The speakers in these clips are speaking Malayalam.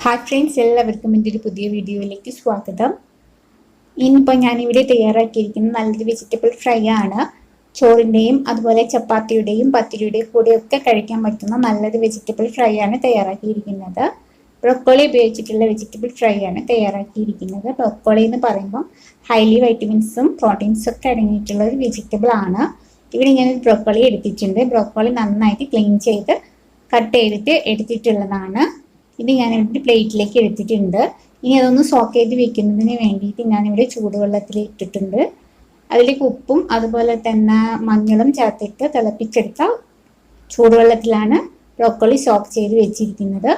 ഹായ് ഫ്രണ്ട്സ് എല്ലാവർക്കും എന്റെ ഒരു പുതിയ വീഡിയോയിലേക്ക് സ്വാഗതം. ഇന്നിപ്പോൾ ഞാനിവിടെ തയ്യാറാക്കിയിരിക്കുന്നത് നല്ലൊരു വെജിറ്റബിൾ ഫ്രൈ ആണ്. ചോറിന്റെയും അതുപോലെ ചപ്പാത്തിയുടെയും പത്തിരിയുടെയും കൂടെയൊക്കെ കഴിക്കാൻ പറ്റുന്ന നല്ലൊരു വെജിറ്റബിൾ ഫ്രൈ ആണ് തയ്യാറാക്കിയിരിക്കുന്നത്. ബ്രൊക്കോളി ഉപയോഗിച്ചിട്ടുള്ള വെജിറ്റബിൾ ഫ്രൈ ആണ് തയ്യാറാക്കിയിരിക്കുന്നത്. ബ്രൊക്കോളി എന്ന് പറയുമ്പോൾ ഹൈലി വൈറ്റമിൻസും പ്രോട്ടീൻസും ഒക്കെ അടങ്ങിയിട്ടുള്ള ഒരു വെജിറ്റബിൾ ആണ്. ഇവിടെ ഞാൻ ബ്രൊക്കോളി എടുത്തിട്ടുണ്ട്. ബ്രൊക്കോളി നന്നായിട്ട് ക്ലീൻ ചെയ്ത് കട്ട് ചെയ്തിട്ട് എടുത്തിട്ടുള്ളതാണ്. ഇത് ഞാനിവിടെ പ്ലേറ്റിലേക്ക് എടുത്തിട്ടുണ്ട്. ഇനി അതൊന്ന് സോക്ക് ചെയ്ത് വെക്കുന്നതിന് വേണ്ടിയിട്ട് ഞാനിവിടെ ചൂടുവെള്ളത്തിൽ ഇട്ടിട്ടുണ്ട്. അതിലേക്ക് ഉപ്പും അതുപോലെ തന്നെ മഞ്ഞളും ചേർത്തിട്ട് തിളപ്പിച്ചെടുത്ത ചൂടുവെള്ളത്തിലാണ് ബ്രോക്കോളി സോക്ക് ചെയ്ത് വെച്ചിരിക്കുന്നത്.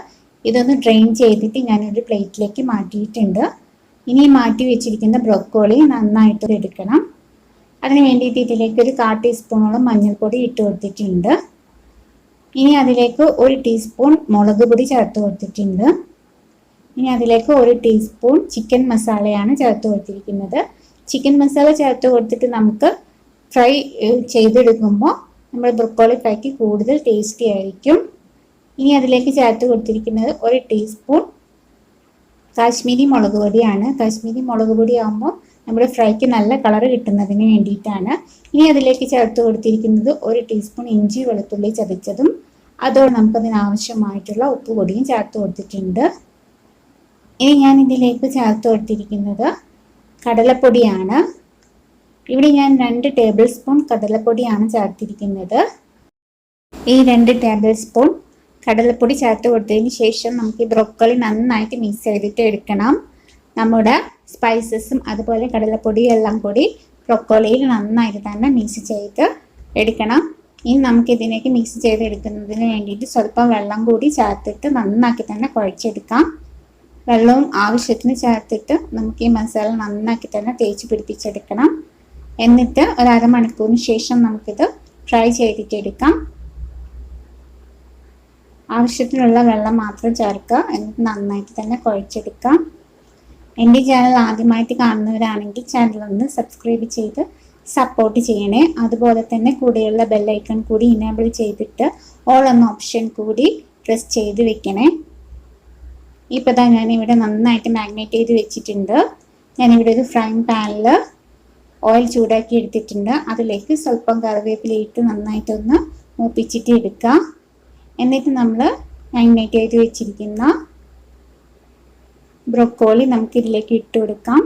ഇതൊന്ന് ഡ്രെയിൻ ചെയ്തിട്ട് ഞാനൊരു പ്ലേറ്റിലേക്ക് മാറ്റിയിട്ടുണ്ട്. ഇനി മാറ്റി വെച്ചിരിക്കുന്ന ബ്രോക്കോളി നന്നായിട്ട് എടുക്കണം. അതിന് വേണ്ടിയിട്ട് ഇതിലേക്ക് ഒരു കാ ടീസ്പൂണോളം മഞ്ഞൾപ്പൊടി ഇട്ട് കൊടുത്തിട്ടുണ്ട്. ഇനി അതിലേക്ക് ഒരു ടീസ്പൂൺ മുളക് പൊടി ചേർത്ത് കൊടുത്തിട്ടുണ്ട്. ഇനി അതിലേക്ക് ഒരു ടീസ്പൂൺ ചിക്കൻ മസാലയാണ് ചേർത്ത് കൊടുത്തിരിക്കുന്നത്. ചിക്കൻ മസാല ചേർത്ത് കൊടുത്തിട്ട് നമുക്ക് ഫ്രൈ ചെയ്തെടുക്കുമ്പോൾ നമ്മൾ ബ്രൊക്കോളി ഫ്രൈക്ക് കൂടുതൽ ടേസ്റ്റി ആയിരിക്കും. ഇനി അതിലേക്ക് ചേർത്ത് കൊടുത്തിരിക്കുന്നത് ഒരു ടീസ്പൂൺ കാശ്മീരി മുളക് പൊടിയാണ്. കാശ്മീരി മുളക് പൊടി ആകുമ്പോൾ നമ്മുടെ ഫ്രൈക്ക് നല്ല കളർ കിട്ടുന്നതിന് വേണ്ടിയിട്ടാണ്. ഇനി അതിലേക്ക് ചേർത്ത് കൊടുത്തിരിക്കുന്നത് ഒരു ടീസ്പൂൺ ഇഞ്ചി വെളുത്തുള്ളി ചതച്ചതും അതോടെ നമുക്കതിനാവശ്യമായിട്ടുള്ള ഉപ്പുപൊടിയും ഉപ്പ് ചേർത്ത് കൊടുത്തിട്ടുണ്ട്. ഇനി ഞാൻ ഇതിലേക്ക് ചേർത്ത് കൊടുത്തിരിക്കുന്നത് കടലപ്പൊടിയാണ്. ഇവിടെ ഞാൻ രണ്ട് ടേബിൾ സ്പൂൺ കടലപ്പൊടിയാണ് ചേർത്തിരിക്കുന്നത്. ഈ രണ്ട് ടേബിൾ സ്പൂൺ കടലപ്പൊടി ചേർത്ത് കൊടുത്തതിന് ശേഷം നമുക്ക് ഈ ബ്രോക്കോളി നന്നായിട്ട് മിക്സ് ചെയ്തിട്ട് എടുക്കണം. നമ്മുടെ സ്പൈസസും അതുപോലെ കടലപ്പൊടിയും എല്ലാം കൂടി ബ്രൊക്കോളിയിൽ നന്നായിട്ട് തന്നെ മിക്സ് ചെയ്ത് എടുക്കണം. ഇനി നമുക്ക് ഇതിനേക്ക് മിക്സ് ചെയ്ത് എടുക്കുന്നതിന് വേണ്ടിയിട്ട് സ്വല്പം വെള്ളം കൂടി ചേർത്തിട്ട് നന്നാക്കി തന്നെ കുഴച്ചെടുക്കാം. വെള്ളവും ആവശ്യത്തിന് ചേർത്തിട്ട് നമുക്ക് ഈ മസാല നന്നാക്കി തന്നെ തേച്ച് പിടിപ്പിച്ചെടുക്കണം. എന്നിട്ട് ഒരു അരമണിക്കൂറിന് ശേഷം നമുക്കിത് ഫ്രൈ ചെയ്തിട്ടെടുക്കാം. ആവശ്യത്തിനുള്ള വെള്ളം മാത്രം ചേർക്കുക. എന്നിട്ട് നന്നായിട്ട് തന്നെ കുഴച്ചെടുക്കാം. എന്റെ ചാനൽ ആദ്യമായിട്ട് കാണുന്നവരാണെങ്കിൽ ചാനൽ ഒന്ന് സബ്സ്ക്രൈബ് ചെയ്ത് സപ്പോർട്ട് ചെയ്യണേ. അതുപോലെ തന്നെ കൂടെയുള്ള ബെല്ലൈക്കൺ കൂടി ഇനേബിൾ ചെയ്തിട്ട് ഓൾ എന്ന ഓപ്ഷൻ കൂടി പ്രസ് ചെയ്ത് വെക്കണേ. ഇപ്പോൾ ഞാൻ ഞാനിവിടെ നന്നായിട്ട് മാഗ്നേറ്റ് ചെയ്ത് വെച്ചിട്ടുണ്ട്. ഞാനിവിടെ ഒരു ഫ്രൈങ് പാനിൽ ഓയിൽ ചൂടാക്കി എടുത്തിട്ടുണ്ട്. അതിലേക്ക് സ്വല്പം കറിവേപ്പിലയിട്ട് നന്നായിട്ടൊന്ന് മൂപ്പിച്ചിട്ട് എടുക്കുക എന്നിട്ട് നമ്മൾ മാഗ്നേറ്റ് ചെയ്ത് വെച്ചിരിക്കുന്ന ബ്രൊക്കോളി നമുക്ക് ഇതിലേക്ക് ഇട്ട് കൊടുക്കാം.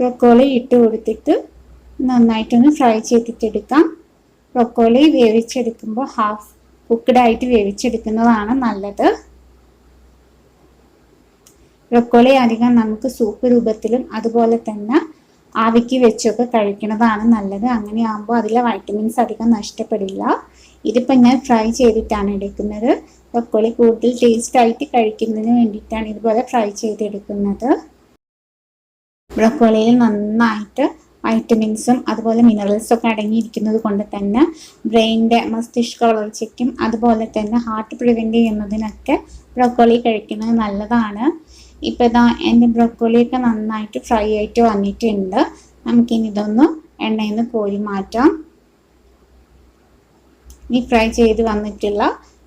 ബ്രൊക്കോളി ഇട്ട് കൊടുത്തിട്ട് നന്നായിട്ടൊന്ന് ഫ്രൈ ചെയ്തിട്ടെടുക്കാം. ബ്രൊക്കോളി വേവിച്ചെടുക്കുമ്പോൾ ഹാഫ് കുക്ക്ഡ് ആയിട്ട് വേവിച്ചെടുക്കുന്നതാണ് നല്ലത്. ബ്രൊക്കോളി അധികം നമുക്ക് സൂപ്പ് രൂപത്തിലും അതുപോലെ തന്നെ ആവിക്ക് വെച്ചൊക്കെ കഴിക്കുന്നതാണ് നല്ലത്. അങ്ങനെ ആകുമ്പോൾ അതിലെ വൈറ്റമിൻസ് അധികം നഷ്ടപ്പെടില്ല. ഇതിപ്പോൾ ഞാൻ ഫ്രൈ ചെയ്തിട്ടാണ് എടുക്കുന്നത്. ബ്രൊക്കോളി കൂടുതൽ ടേസ്റ്റ് ആയിട്ട് കഴിക്കുന്നതിന് വേണ്ടിയിട്ടാണ് ഇതുപോലെ ഫ്രൈ ചെയ്തെടുക്കുന്നത്. ബ്രക്കോളിയിൽ നന്നായിട്ട് വൈറ്റമിൻസും അതുപോലെ മിനറൽസും ഒക്കെ അടങ്ങിയിരിക്കുന്നത് കൊണ്ട് തന്നെ ബ്രെയിനിന്റെ മസ്തിഷ്ക വളർച്ചയ്ക്കും അതുപോലെ തന്നെ ഹാർട്ട് പ്രിവെന്റ് ചെയ്യുന്നതിനൊക്കെ ബ്രക്കോളി കഴിക്കുന്നത് നല്ലതാണ്. ഇപ്പോൾ ഇതാ എന്റെ ബ്രക്കോളിയൊക്കെ നന്നായിട്ട് ഫ്രൈ ആയിട്ട് വന്നിട്ടുണ്ട്. നമുക്കിനി ഇതൊന്ന് എണ്ണയിൽ നിന്ന് കോരി മാറ്റാം. ഈ ഫ്രൈ ചെയ്ത് വന്നിട്ടുള്ള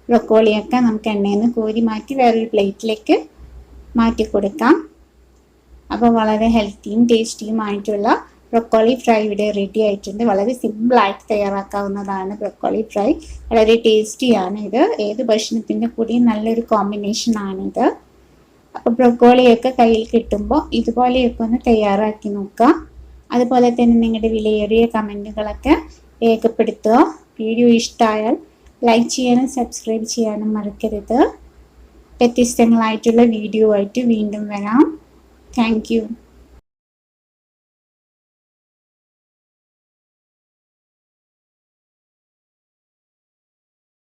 ബ്രൊക്കോളിയൊക്കെ നമുക്ക് എണ്ണയിൽ നിന്ന് കോരി മാറ്റി വേറൊരു പ്ലേറ്റിലേക്ക് മാറ്റി കൊടുക്കാം. അപ്പോൾ വളരെ ഹെൽത്തിയും ടേസ്റ്റിയും ആയിട്ടുള്ള ബ്രൊക്കോളി ഫ്രൈ ഇവിടെ റെഡി ആയിട്ടുണ്ട്. വളരെ സിമ്പിളായിട്ട് തയ്യാറാക്കാവുന്നതാണ് ബ്രൊക്കോളി ഫ്രൈ. വളരെ ടേസ്റ്റിയാണ് ഇത്. ഏത് ഭക്ഷണത്തിന്റെ കൂടെയും നല്ലൊരു കോമ്പിനേഷൻ ആണിത്. അപ്പോൾ ബ്രൊക്കോളിയൊക്കെ കയ്യിൽ കിട്ടുമ്പോൾ ഇതുപോലെയൊക്കെ ഒന്ന് തയ്യാറാക്കി നോക്കുക അതുപോലെ തന്നെ നിങ്ങളുടെ വിലയേറിയ കമന്റുകളൊക്കെ രേഖപ്പെടുത്തുക. വീഡിയോ ഇഷ്ടമായാൽ ലൈക്ക് ചെയ്യാനും സബ്സ്ക്രൈബ് ചെയ്യാനും മറക്കരുത്. വ്യത്യസ്തങ്ങളായിട്ടുള്ള വീഡിയോ ആയിട്ട് വീണ്ടും വരാം. താങ്ക്